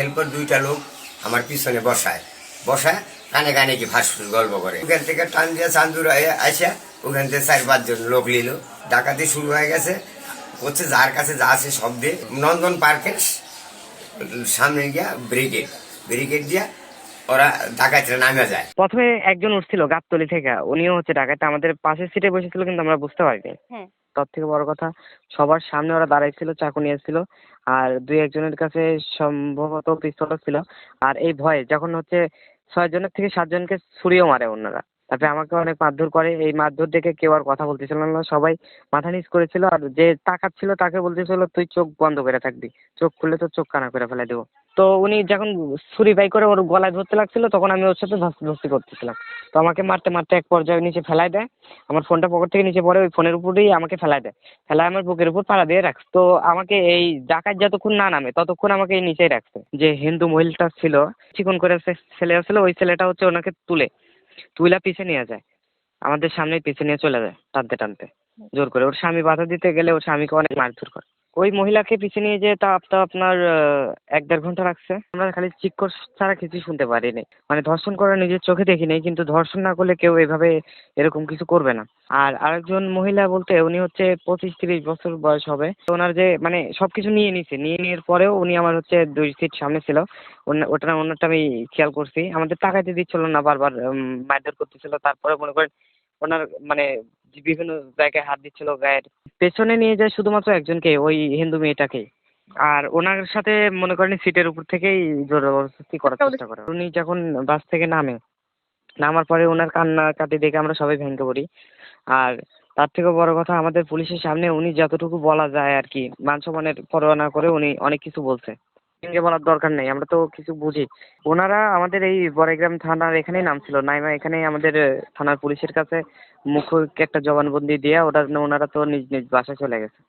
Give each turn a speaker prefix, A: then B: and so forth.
A: এরপর দুইটা লোক আমার পিছনে বসায়। বসায় কানে কানে কি ভাসফুস গল্প করে। ওখান থেকে টান দিয়ে চান্দুর আসা ওখান থেকে চার পাঁচজন লোক নিল। ডাকাতি শুরু হয়ে গেছে। হচ্ছে যার কাছে যা আছে সব দিয়ে নন্দন পার্কের সামনে গিয়া ব্রিগেড। ব্রিগেড দিয়া ওরা ডাকাতিরা নামে যায়।
B: প্রথমে একজন উঠছিল গাবতলি থেকে উনিও হচ্ছে ঢাকাতে আমাদের পাশের সিটে বসেছিল কিন্তু আমরা বুঝতে পারিনি।
C: হ্যাঁ।
B: তার থেকে বড় কথা সবার সামনে ওরা দাঁড়াইছিল চাকু নিয়েছিল আর দুই একজনের কাছে সম্ভবত পিস্তল ছিল। আর এই ভয়ে যখন হচ্ছে ছয় জনের থেকে সাতজনকে ছুরিও মারে অন্যরা। তারপরে আমাকে অনেক মারধর করে। এই মারধর দেখে কেউ আর কথা বলতেছিল না। সবাই মাথা নিচ করেছিল আর যে তাকাচ্ছিল তাকে বলতেছিল, তুই চোখ বন্ধ করে থাকবি। চোখ খুললে তোর চোখ কানা করে ফেলে দেবো। তো উনি যখন ছুরি বাই করে ওর গলায় ধরতে লাগছিল, তখন আমি ওর সাথে ধস্তি করতেছিলাম। তো আমাকে মারতে মারতে এক পর্যায়ে নিচে ফেলায় দেয়। আমার ফোনটা পকেট থেকে নিচে পড়ে, ওই ফোনের উপরেই আমাকে ফেলায় দেয়। ফেলায় আমার বুকের উপর পাড়া দিয়ে রাখছে। তো আমাকে এই ডাকাত যতক্ষণ না নামে, ততক্ষণ আমাকে এই নিচেই রাখছে। যে হিন্দু মহিলাটা ছিল, চিকন করে ছেলে ছিল, ওই ছেলেটা হচ্ছে ওনাকে তুলে। তুইলা পিছে নিয়ে যায়। আমাদের সামনে পিছে নিয়ে চলে যায়, টানতে টানতে। জোর করে। ওর স্বামী বাধা দিতে গেলে ওর স্বামীকে অনেক মারধর করে। ওই মহিলাকে পিছে নিয়ে যেয়ে তা তো আপনার এক দেড় ঘণ্টা লাগছে আমরা খালি চিৎকর ছাড়া কিছুই শুনতে পারিনি। মানে ধর্ষণ করা নিজের চোখে দেখিনি, কিন্তু ধর্ষণ না করলে কেউ এভাবে এরকম কিছু করবে না। আর আরেকজন মহিলা বলতে উনি হচ্ছে পঁচিশ তিরিশ বছর বয়স হবে। ওনার যে মানে সব কিছু নিয়ে নিছে। নিয়ে নেওয়ার পরেও উনি আমার হচ্ছে দুই সিট সামনে ছিল। ওটা ওনারটা আমি খেয়াল করছি। আমাদের টাকাইতে দিচ্ছিল না বারবার মারধর করতেছিল। তারপরে মনে করেন ওনার মানে বিভিন্ন জায়গায় হাত দিচ্ছিল, গায়ের পেছনে নিয়ে যায় শুধুমাত্র একজনকে, ওই হিন্দু মেয়েটাকে। আর ওনার সাথে মনে করেন সিটের উপর থেকেই জবরদস্তি করার চেষ্টা করে। উনি যখন বাস থেকে নামে, নামার পরে ওনার কান্নাকাটি দেখে আমরা সবাই ভেঙে পড়ি আর তার থেকে বড় কথা, আমাদের পুলিশের সামনে উনি যতটুকু বলা যায় আর কি মান সম্মানের পরোয়া না করে উনি অনেক কিছু বলছে। ভেঙে বলার দরকার নেই, আমরা তো কিছু বুঝি। ওনারা আমাদের এই বড়াইগ্রাম থানার এখানেই নাম ছিল নাইমা এখানেই আমাদের থানার পুলিশের কাছে মুখ্য একটা জবানবন্দি দিয়ে ওটা ওনারা তো নিজ নিজ বাসায় চলে গেছে।